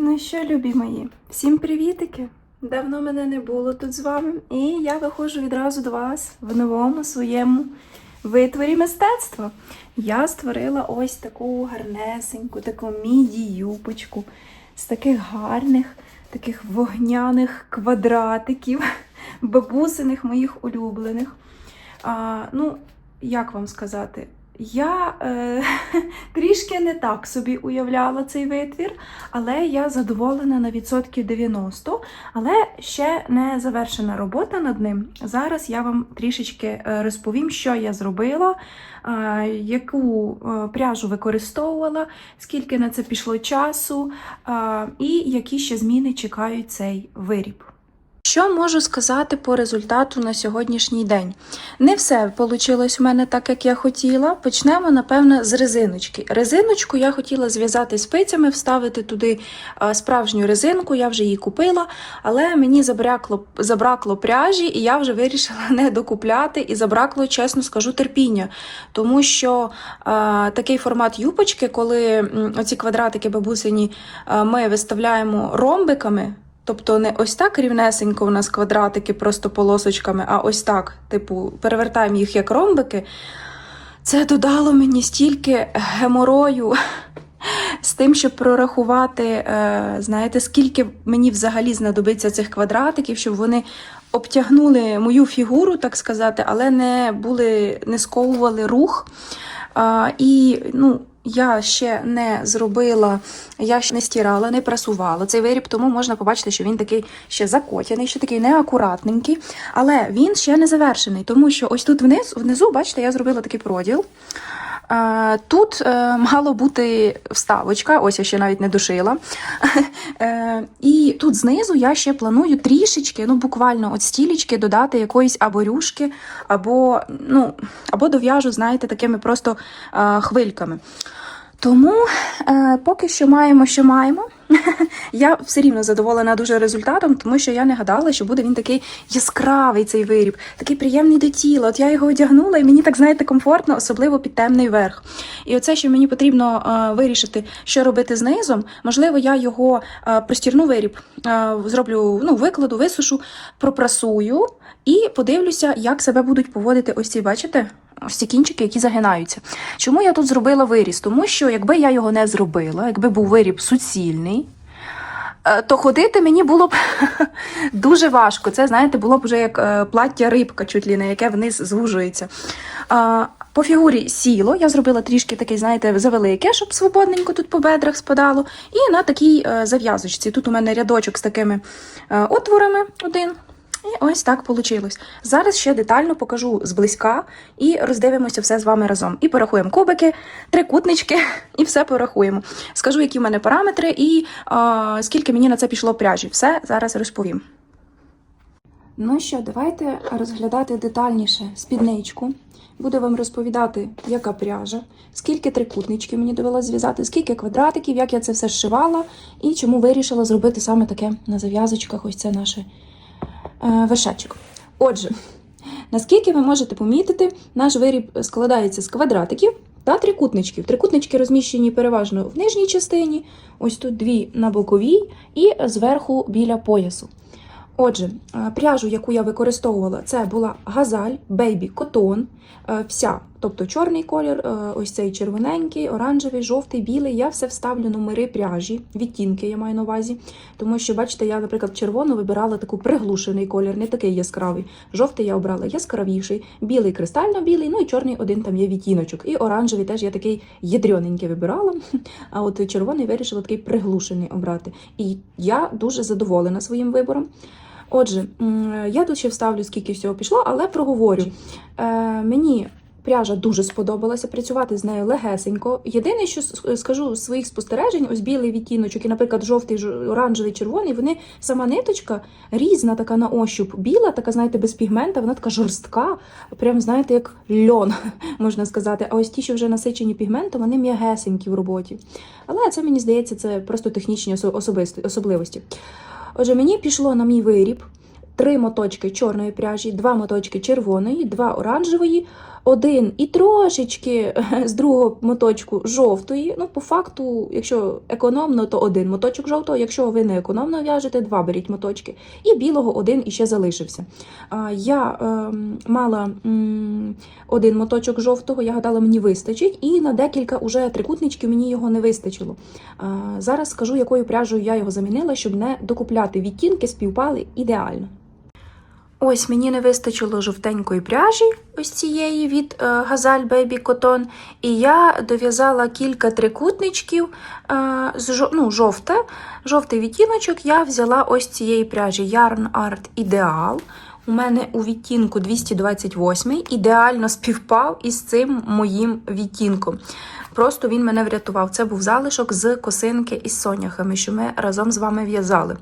Ну що, любі мої, всім привітики! Давно мене не було тут з вами, і я виходжу відразу до вас в новому своєму витворі мистецтва. Я створила ось таку гарнесеньку, таку міді-юбочку з таких гарних, таких вогняних квадратиків, бабусиних моїх улюблених. А, ну, як вам сказати? Я е, трішки не так собі уявляла цей витвір, але я задоволена на відсотків 90, але ще не завершена робота над ним. Зараз я вам трішечки е, розповім, що я зробила, е, яку е, пряжу використовувала, скільки на це пішло часу, е, і які ще зміни чекають цей виріб. Що можу сказати по результату на сьогоднішній день? Не все вийшло в мене так, як я хотіла. Почнемо, напевно, з резиночки. Резиночку я хотіла зв'язати спицями, вставити туди справжню резинку, я вже її купила, але мені забракло, забракло пряжі, і я вже вирішила не докупляти, і забракло, чесно скажу, терпіння. Тому що а, такий формат юбочки, коли оці квадратики бабусині ми виставляємо ромбиками. Тобто не ось так рівнесенько у нас квадратики просто полосочками, а ось так, типу, перевертаємо їх як ромбики. Це додало мені стільки геморою з тим, щоб прорахувати, е, знаєте, скільки мені взагалі знадобиться цих квадратиків, щоб вони обтягнули мою фігуру, так сказати, але не були, не сковували рух. І ну, я ще не зробила, я ще не стирала, не прасувала цей виріб, тому можна побачити, що він такий ще закотяний, ще такий неакуратненький. Але він ще не завершений, тому що ось тут вниз, внизу, бачите, я зробила такий проділ. Тут е, мало бути вставочка, ось я ще навіть не дошила. Е, І тут знизу я ще планую трішечки, ну буквально от стілечки додати якоїсь або рюшки, або, ну, або дов'яжу, знаєте, такими просто е, хвильками. Тому поки що маємо, що маємо. я все рівно задоволена дуже результатом, тому що я не гадала, що буде він такий яскравий цей виріб, такий приємний до тіла. От я його одягнула, і мені так знаєте комфортно, особливо під темний верх. І оце, що мені потрібно е, вирішити, що робити з низом. Можливо, я його е, простірну виріб, е, зроблю ну, викладу, висушу, пропрасую і подивлюся, як себе будуть поводити ось ці, бачите? Ось кінчики, які загинаються. Чому я тут зробила виріз? Тому що якби я його не зробила, якби був виріб суцільний, е, то ходити мені було б дуже важко. Це, знаєте, було б вже як е, плаття рибка, чуть ли не яке вниз звужується. По фігурі сіло, я зробила трішки такий, знаєте, завелике, щоб свободненько тут по бедрах спадало. І на такій е, зав'язочці. Тут у мене рядочок з такими отворами один. І ось так вийшло. Зараз ще детально покажу зблизька і роздивимося все з вами разом. І порахуємо кубики, трикутнички, і все порахуємо. Скажу, які в мене параметри і а, скільки мені на це пішло пряжі. Все зараз розповім. Ну що, давайте розглядати детальніше спідничку. Буду вам розповідати, яка пряжа, скільки трикутничків мені довелося зв'язати, скільки квадратиків, як я це все зшивала і чому вирішила зробити саме таке на зав'язочках. Ось це наше вершечок. Отже, наскільки ви можете помітити, наш виріб складається з квадратиків та трикутничків. Трикутнички розміщені переважно в нижній частині, ось тут дві на боковій і зверху біля поясу. Отже, е, пряжу, яку я використовувала, це була газаль, бейбі котон, е, вся, тобто чорний колір, е, ось цей червоненький, оранжевий, жовтий, білий. Я все вставлю номери пряжі, відтінки я маю на увазі. Тому що, бачите, я, наприклад, червону вибирала таку приглушений колір, не такий яскравий. Жовтий я обрала яскравіший, білий кристально білий, ну і чорний один там є відтіночок. І оранжевий теж я такий ядрененький вибирала. А от червоний вирішила такий приглушений обрати. І я дуже задоволена своїм вибором. Отже, я тут ще вставлю, скільки всього пішло, але проговорю. Е, мені пряжа дуже сподобалася, працювати з нею легесенько. Єдине, що скажу з своїх спостережень, ось білий відтіночок і, наприклад, жовтий, жо- оранжевий, червоний, вони сама ниточка різна така на ощуп. Біла, така, знаєте, без пігмента, вона така жорстка, прям, знаєте, як льон, можна сказати. А ось ті, що вже насичені пігментом, вони м'ягесенькі в роботі. Але це, мені здається, це просто технічні особливості. Отже, мені пішло на мій виріб три моточки чорної пряжі, два моточки червоної, два оранжевої, один і трошечки з другого моточку жовтої. Ну, по факту, якщо економно, то один моточок жовтого. Якщо ви не економно в'яжете, два беріть моточки. І білого один іще залишився. Я ем, мала один моточок жовтого, я гадала, мені вистачить, і на декілька уже трикутничків мені його не вистачило. Зараз скажу, якою пряжею я його замінила, щоб не докупляти відтінки, співпали ідеально. Ось мені не вистачило жовтенької пряжі, ось цієї від Газаль Baby Cotton, і я дов'язала кілька трикутничків е, з ну, жовте, жовтий відтіночок я взяла ось цієї пряжі Yarn Art Ideal. У мене у відтінку 228 ідеально співпав із цим моїм відтінком. Просто він мене врятував. Це був залишок з косинки із соняхами, що ми разом з вами в'язали.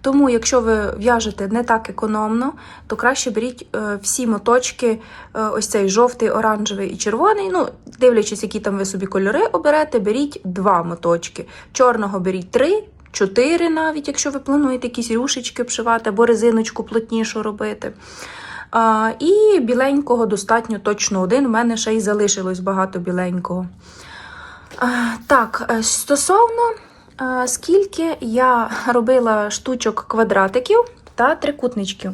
Тому, якщо ви в'яжете не так економно, то краще беріть е, всі моточки, е, ось цей жовтий, оранжевий і червоний. Ну, дивлячись, які там ви собі кольори оберете, беріть два моточки. Чорного беріть три, чотири навіть, якщо ви плануєте якісь рюшечки обшивати або резиночку плотнішу робити. А, і біленького достатньо точно один. У мене ще й залишилось багато біленького. А, так, е, стосовно скільки я робила штучок квадратиків та трикутничків.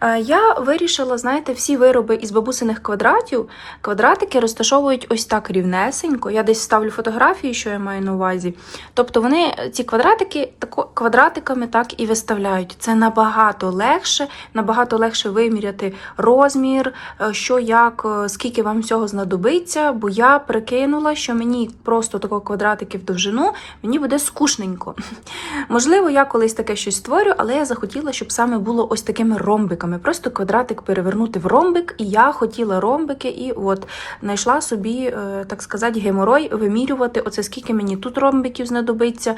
Е, Я вирішила, знаєте, всі вироби із бабусиних квадратів, квадратики розташовують ось так рівнесенько. Я десь ставлю фотографії, що я маю на увазі. Тобто вони ці квадратики тако, квадратиками так і виставляють. Це набагато легше, набагато легше виміряти розмір, е, що як, е, скільки вам всього знадобиться, бо я прикинула, що мені просто такого квадратики в довжину мені буде скучненько. Можливо, я колись таке щось створю, але я захотіла, щоб саме було ось такими ромбиками. Просто квадратик перевернути в ромбик, і я хотіла ромбики, і от знайшла собі, е, так сказати, геморой вимірювати, оце скільки мені тут ромбиків знадобиться,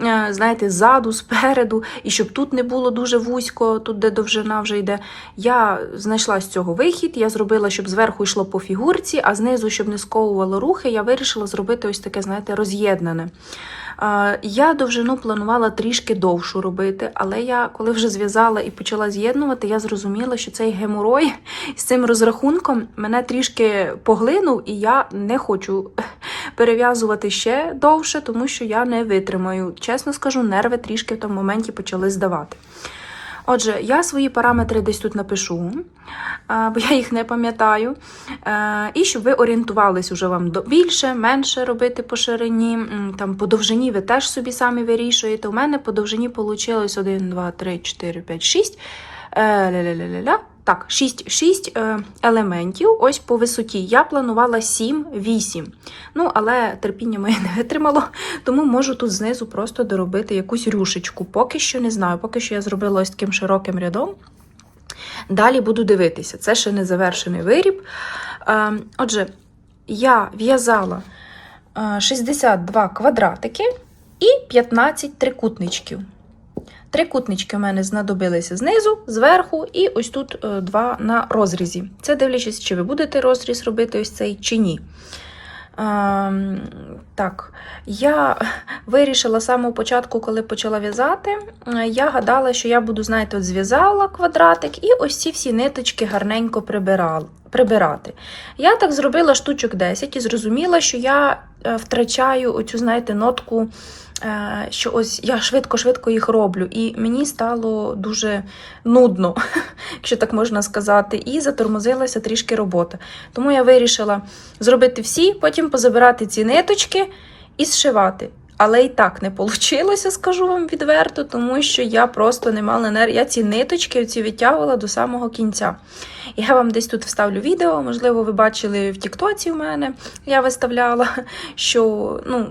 е, знаєте, ззаду, спереду, і щоб тут не було дуже вузько, тут де довжина вже йде. Я знайшла з цього вихід, я зробила, щоб зверху йшло по фігурці, а знизу, щоб не сковувало рухи, я вирішила зробити ось таке, знаєте, роз'єднане. Я довжину планувала трішки довшу робити, але я коли вже зв'язала і почала з'єднувати, я зрозуміла, що цей геморой з цим розрахунком мене трішки поглинув, і я не хочу перев'язувати ще довше, тому що я не витримаю. Чесно скажу, нерви трішки в тому моменті почали здавати. Отже, я свої параметри десь тут напишу, бо я їх не пам'ятаю. Е, І щоб ви орієнтувались уже вам більше, менше робити по ширині. Там по довжині ви теж собі самі вирішуєте. У мене по довжині вийшло 1, 2, 3, 4, 5, 6. Ля-ля-ля-ля-ля. Так, 6, 6 е, елементів. Ось по висоті. Я планувала 7, 8. Ну, але терпіння моє не витримало, тому можу тут знизу просто доробити якусь рюшечку. Поки що не знаю, поки що я зробила ось таким широким рядом. Далі буду дивитися. Це ще не завершений виріб. Е, Отже, я в'язала е, 62 квадратики і 15 трикутничків. Трикутнички у мене знадобилися знизу, зверху, і ось тут е, два на розрізі. Це дивлячись, чи ви будете розріз робити ось цей чи ні. Ем, так, я вирішила з самого початку, коли почала в'язати, е, я гадала, що я буду, знаєте, от зв'язала квадратик і ось ці всі ниточки гарненько прибирала, прибирати. Я так зробила штучок 10 і зрозуміла, що я е, втрачаю оцю, знаєте, нотку, що ось я швидко-швидко їх роблю. І мені стало дуже нудно, якщо так можна сказати, і затормозилася трішки робота. Тому я вирішила зробити всі, потім позабирати ці ниточки і зшивати. Але і так не вийшло, скажу вам відверто, тому що я просто не мала енергії. Я ці ниточки оці витягувала до самого кінця. Я вам десь тут вставлю відео, можливо, ви бачили в Тіктоці в мене, я виставляла, що ну,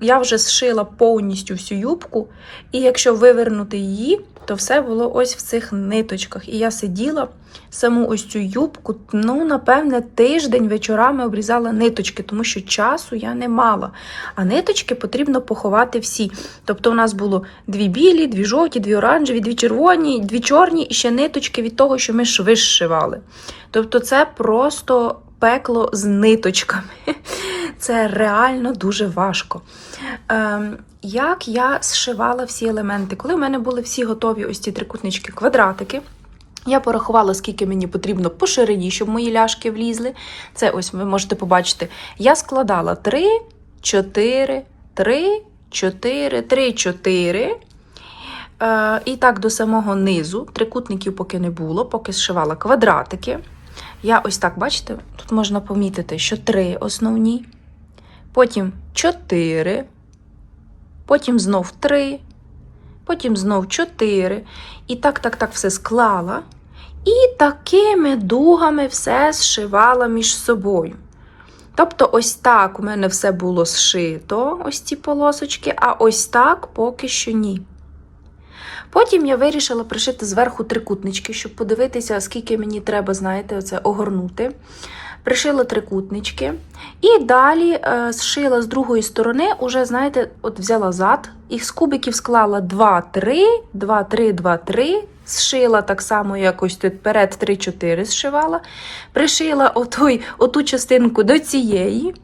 я вже зшила повністю всю юбку, і якщо вивернути її, то все було ось в цих ниточках. І я сиділа саму ось цю юбку, ну, напевне, тиждень вечорами обрізала ниточки, тому що часу я не мала. А ниточки потрібно поховати всі. Тобто, у нас було дві білі, дві жовті, дві оранжеві, дві червоні, дві чорні і ще ниточки від того, що ми шви зшивали. Тобто, це просто пекло з ниточками. Це реально дуже важко. Ем, як я зшивала всі елементи? Коли в мене були всі готові ось ці трикутнички, квадратики, Я порахувала, скільки мені потрібно по ширині, щоб мої ляшки влізли. Це ось ви можете побачити. Я складала 3, 4, 3, 4, 3, 4. Е, і так до самого низу. Трикутників поки не було, поки зшивала квадратики. Я ось так, бачите, тут можна помітити, що 3 основні, потім 4, потім знов 3, потім знов 4. І так, так, так все склала. І такими дугами все зшивала між собою. Тобто, ось так у мене все було зшито, ось ці полосочки, а ось так поки що ні. Потім я вирішила пришити зверху трикутнички, щоб подивитися, скільки мені треба, знаєте, оце огорнути. Пришила трикутнички. І далі е, зшила з другої сторони, уже, знаєте, от взяла зад, їх з кубиків склала 2, 3, 2, 3, 2, 3. Зшила так само, якось тут перед 3-4 зшивала. Пришила отой, оту частинку до цієї.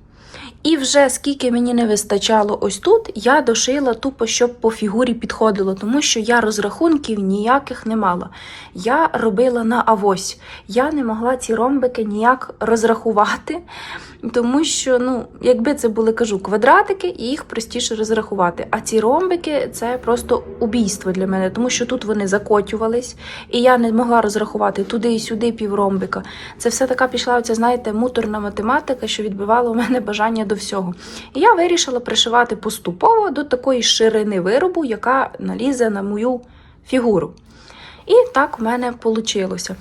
І вже скільки мені не вистачало ось тут, я дошила тупо, щоб по фігурі підходило, тому що я розрахунків ніяких не мала. Я робила на авось. Я не могла ці ромбики ніяк розрахувати, тому що, ну, якби це були, кажу, квадратики, їх простіше розрахувати. А ці ромбики це просто убійство для мене, тому що тут вони закотювались, і я не могла розрахувати туди і сюди півромбика. Це все така пішла, оця, знаєте, муторна математика, що відбивала у мене бажання до всього. І я вирішила пришивати поступово до такої ширини виробу, яка налізе на мою фігуру. І так в мене вийшло.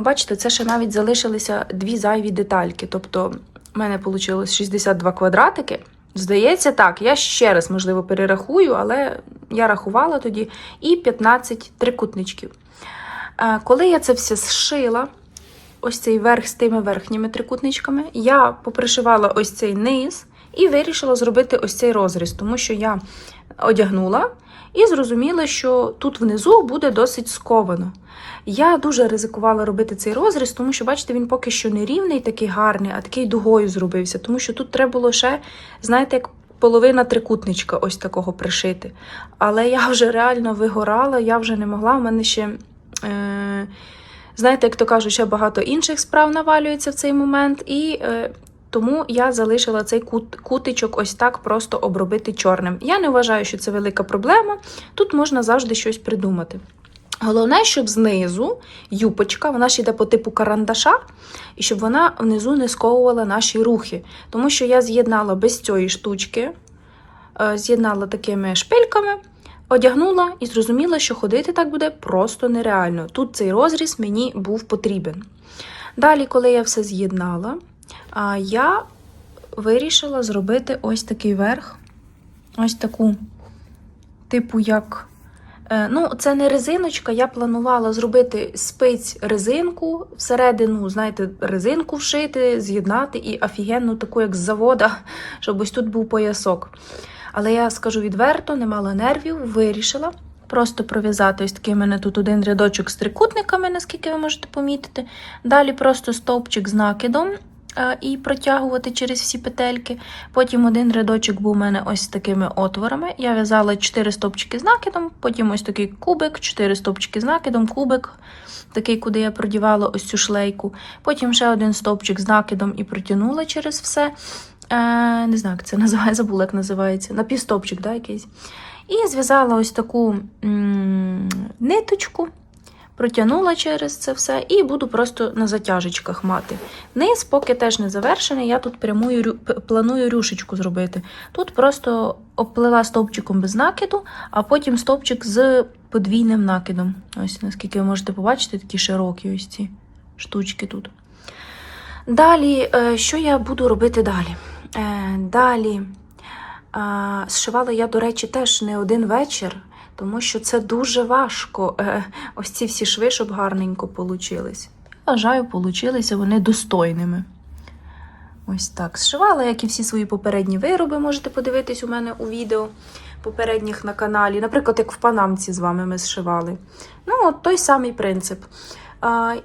Бачите, це ще навіть залишилися дві зайві детальки. Тобто, в мене вийшло 62 квадратики. Здається, так, я ще раз, можливо, перерахую, але я рахувала тоді і 15 трикутничків. Е, Коли я це все зшила, ось цей верх з тими верхніми трикутничками, я попришивала ось цей низ і вирішила зробити ось цей розріз, тому що я одягнула і зрозуміла, що тут внизу буде досить сковано. Я дуже ризикувала робити цей розріз, тому що, бачите, він поки що не рівний, такий гарний, а такий дугою зробився, тому що тут треба було ще, знаєте, як половина трикутничка ось такого пришити. Але я вже реально вигорала, я вже не могла. У мене ще, е, знаєте, як то кажуть, ще багато інших справ навалюється в цей момент. І е, тому я залишила цей кут, кутичок ось так просто обробити чорним. Я не вважаю, що це велика проблема. Тут можна завжди щось придумати. Головне, щоб знизу юпочка, вона ж йде по типу карандаша, і щоб вона внизу не сковувала наші рухи. Тому що я з'єднала без цієї штучки, е, з'єднала такими шпильками, одягнула і зрозуміла, що ходити так буде просто нереально. Тут цей розріз мені був потрібен. Далі, коли я все з'єднала, я вирішила зробити ось такий верх, ось таку, типу, як. Е, Ну, це не резиночка. Я планувала зробити спиць резинку, всередину, знаєте, резинку вшити, з'єднати і офігенну таку, як з завода, щоб ось тут був поясок. Але я скажу відверто, не мала нервів, вирішила просто пров'язати ось такий у мене тут один рядочок з трикутниками, наскільки ви можете помітити. Далі просто стовпчик з накидом і протягувати через всі петельки. Потім один рядочок був у мене ось такими отворами. Я в'язала 4 стовпчики з накидом, потім ось такий кубик, 4 стовпчики з накидом, кубик, такий, куди я продівала ось цю шлейку. Потім ще один стовпчик з накидом і протягнула через все. Е, Не знаю, як це називає, забула, як називається. Напівстовпчик, да, якийсь. І зв'язала ось таку ниточку, протягнула через це все, і буду просто на затяжечках мати. Низ, поки теж не завершений, я тут прямую планую рюшечку зробити. Тут просто обплила стовпчиком без накиду, а потім стовпчик з подвійним накидом. Ось наскільки ви можете побачити, такі широкі ось ці штучки тут. Далі, е, що я буду робити далі? Е, Далі зшивала я, до речі, теж не один вечір, тому що це дуже важко. Е, Ось ці всі шви, щоб гарненько получились. Вважаю, получилися вони достойними. Ось так. Зшивала, як і всі свої попередні вироби, можете подивитись у мене у відео попередніх на каналі. Наприклад, як в панамці з вами ми зшивали. Ну, от той самий принцип.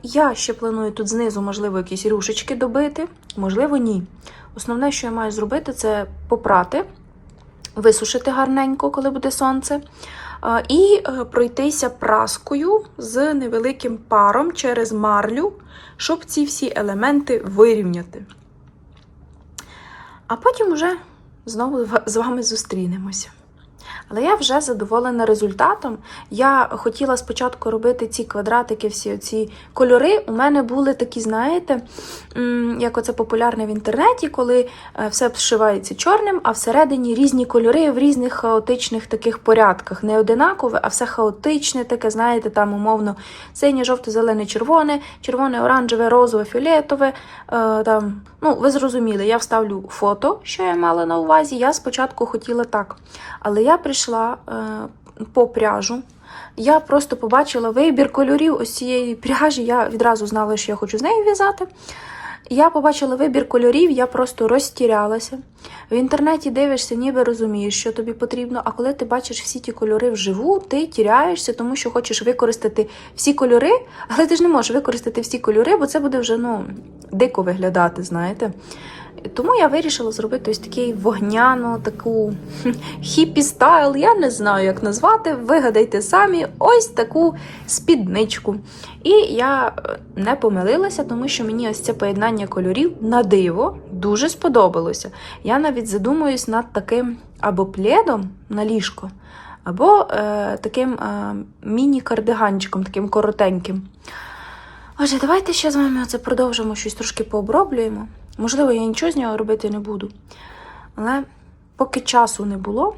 Я ще планую тут знизу, можливо, якісь рюшечки добити, можливо, ні. Основне, що я маю зробити, це попрати висушити гарненько, коли буде сонце. І е, пройтися праскою з невеликим паром через марлю, щоб ці всі елементи вирівняти. А потім уже знову з вами зустрінемося. Але я вже задоволена результатом. Я хотіла спочатку робити ці квадратики, всі ці кольори. У мене були такі, знаєте, як оце популярне в інтернеті, коли е, все вшивається чорним, а всередині різні кольори в різних хаотичних таких порядках. Не одинакове, а все хаотичне, таке, знаєте, там умовно синє, жовте, зелене, червоне, червоне, оранжеве, розове, фіолетове. Е, там, ну, ви зрозуміли, я вставлю фото, що я мала на увазі. Я спочатку хотіла так. Але я прийшла е, по пряжу. Я просто побачила вибір кольорів ось цієї пряжі. Я відразу знала, що я хочу з нею в'язати. Я побачила вибір кольорів, я просто розтірялася. В інтернеті дивишся, ніби розумієш, що тобі потрібно. А коли ти бачиш всі ті кольори вживу, ти тіряєшся, тому що хочеш використати всі кольори, але ти ж не можеш використати всі кольори, бо це буде вже ну, дико виглядати, знаєте. Тому я вирішила зробити ось такий вогняну, таку хм, хіппі стайл, я не знаю, як назвати. Вигадайте самі ось таку спідничку. І я е, не помилилася, тому що мені ось це поєднання кольорів на диво дуже сподобалося. Я навіть задумуюсь над таким або пледом на ліжко, або е, таким е, міні-кардиганчиком, таким коротеньким. Отже, давайте ще з вами це продовжимо щось трошки пооброблюємо. Можливо, я нічого з нього робити не буду. Але поки часу не було,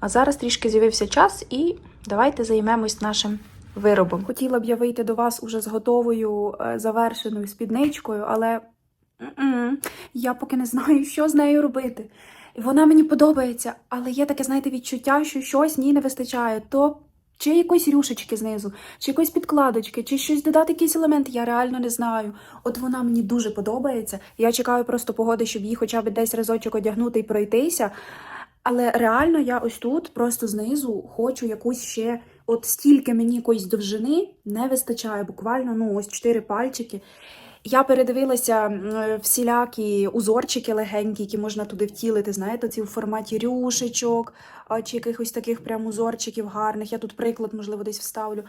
а зараз трішки з'явився час, і давайте займемось нашим виробом. Хотіла б я вийти до вас уже з готовою е, завершеною спідничкою, але я поки не знаю, що з нею робити. Вона мені подобається, але є таке, знаєте, відчуття, що щось ній не вистачає. То чи якоїсь рюшечки знизу, чи якоїсь підкладочки, чи щось додати, якийсь елемент, я реально не знаю. От вона мені дуже подобається. Я чекаю просто погоди, щоб її хоча б десь разочок одягнути і пройтися. Але реально я ось тут просто знизу хочу якусь ще, от стільки мені якоїсь довжини не вистачає. Буквально ну ось чотири пальчики. Я передивилася всілякі узорчики легенькі, які можна туди втілити, знаєте, ці в форматі рюшечок, чи якихось таких прям узорчиків гарних. Я тут приклад, можливо, десь вставлю.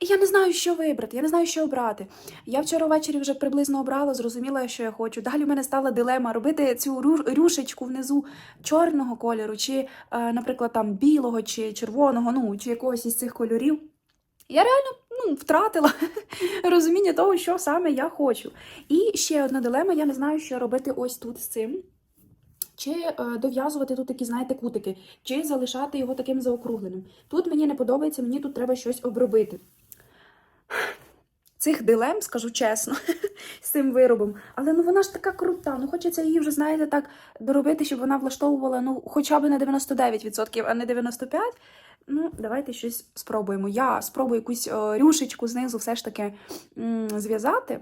І я не знаю, що вибрати, я не знаю, що обрати. Я вчора ввечері вже приблизно обрала, зрозуміла, що я хочу. Далі в мене стала дилема робити цю рю- рюшечку внизу чорного кольору, чи, е, наприклад, там білого, чи червоного, ну, чи якогось із цих кольорів. Я реально ну, втратила розуміння того, що саме я хочу. І ще одна дилема: я не знаю, що робити ось тут з цим. Чи е, дов'язувати тут такі, знаєте, кутики, чи залишати його таким заокругленим. Тут мені не подобається, мені тут треба щось обробити. Цих дилем, скажу чесно, з цим виробом. Але ну вона ж така крута. Ну хочеться її вже, знаєте, так доробити, щоб вона влаштовувала ну, хоча б на 99%, а не 95%. Ну, давайте щось спробуємо. Я спробую якусь е, рюшечку знизу все ж таки зв'язати.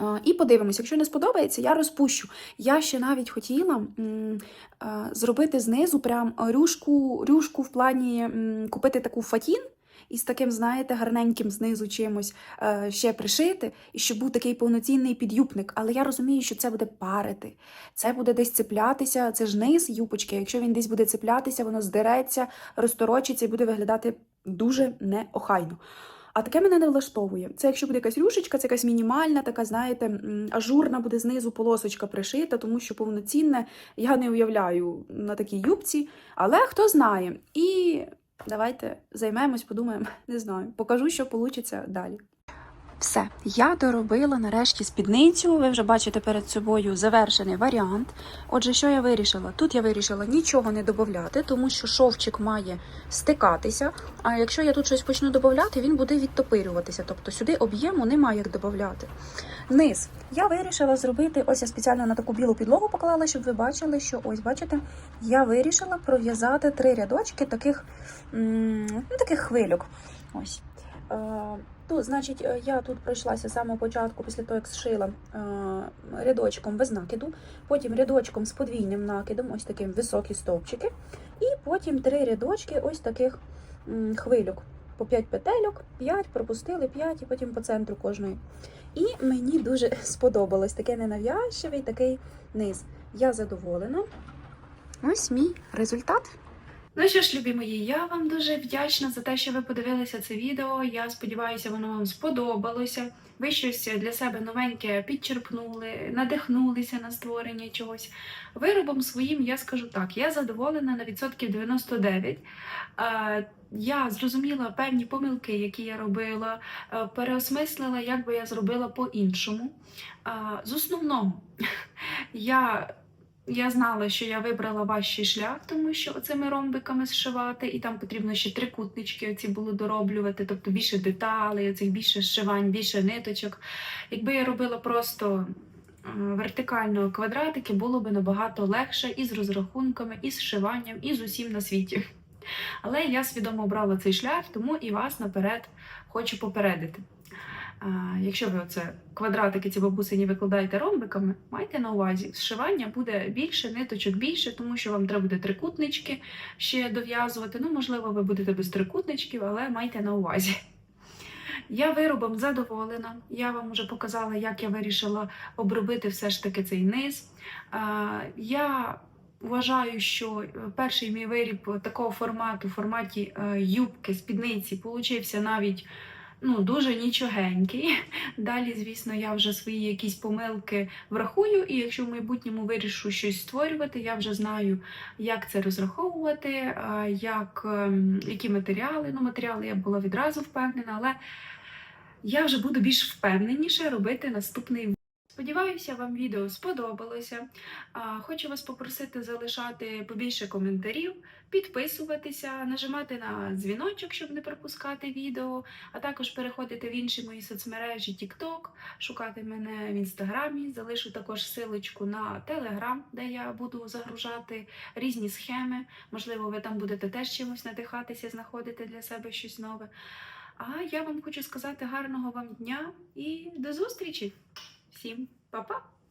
Е, І подивимось, якщо не сподобається, я розпущу. Я ще навіть хотіла е, зробити знизу прям рюшку, рюшку в плані купити таку фатін і з таким, знаєте, гарненьким знизу чимось е, ще пришити, і щоб був такий повноцінний підюбник. Але я розумію, що це буде парити, це буде десь цеплятися, це ж низ юбочки. Якщо він десь буде цеплятися, воно здереться, розторочиться і буде виглядати дуже неохайно. А таке мене не влаштовує. Це якщо буде якась рюшечка, це якась мінімальна, така, знаєте, ажурна буде знизу полосочка пришита, тому що повноцінне я не уявляю на такій юбці, але хто знає. І давайте займемось, подумаємо, не знаю, покажу, що вийде далі. Все, я доробила нарешті спідницю. Ви вже бачите перед собою завершений варіант. Отже, що я вирішила? Тут я вирішила нічого не додати, тому що шовчик має стикатися. А якщо я тут щось почну додати, він буде відтопирюватися. Тобто сюди об'єму немає як додати. Низ я вирішила зробити. Ось я спеціально на таку білу підлогу поклала, щоб ви бачили, що ось бачите, я вирішила пров'язати три рядочки таких, м, ну, таких хвильок. Ось. То, значить, е, я тут пройшлася з початку, після того, як зшила е, рядочком без накиду, потім рядочком з подвійним накидом, ось таким високі стовпчики, і потім три рядочки ось таких м, хвильок. По 5 петельок, 5, пропустили 5 і потім по центру кожної. І мені дуже сподобалось таке ненав'язчивий такий низ. Я задоволена. Ось мій результат. Ну що ж, любі мої, я вам дуже вдячна за те, що ви подивилися це відео. Я сподіваюся, воно вам сподобалося. Ви щось для себе новеньке підчерпнули, надихнулися на створення чогось. Виробом своїм я скажу так: я задоволена на відсотків 99. Е, Я зрозуміла певні помилки, які я робила, е, переосмислила, як би я зробила по-іншому. Е, З основного я я знала, що я вибрала важчий шлях, тому що оцими ромбиками зшивати, і там потрібно ще трикутнички оці було дороблювати, тобто більше деталей, оцих більше зшивань, більше ниточок. Якби я робила просто е, вертикально квадратики, було б набагато легше і з розрахунками, і з зшиванням, і з усім на світі. Але я свідомо обрала цей шлях, тому і вас наперед хочу попередити. Якщо ви оце квадратики ці бабусині викладаєте ромбиками, майте на увазі, зшивання буде більше, ниточок більше, тому що вам треба буде трикутнички ще дов'язувати. Ну, можливо, ви будете без трикутничків, але майте на увазі. Я виробом задоволена. Я вам вже показала, як я вирішила обробити все ж таки цей низ. Я вважаю, що е, перший мій виріб такого формату, в форматі е, юбки, спідниці, получився навіть ну, дуже нічогенький. Далі, звісно, я вже свої якісь помилки врахую, і якщо в майбутньому вирішу щось створювати, я вже знаю, як це розраховувати, як, ем, які матеріали. Ну, матеріали я була відразу впевнена, але я вже буду більш впевненіше робити наступний. Сподіваюся, вам відео сподобалося. Хочу вас попросити залишати побільше коментарів, підписуватися, нажимати на дзвіночок, щоб не пропускати відео, а також переходити в інші мої соцмережі TikTok, шукати мене в інстаграмі. Залишу також силочку на Telegram, де я буду загружати різні схеми. Можливо, ви там будете теж чимось надихатися, знаходити для себе щось нове. А я вам хочу сказати гарного вам дня і до зустрічі! Всім па-па!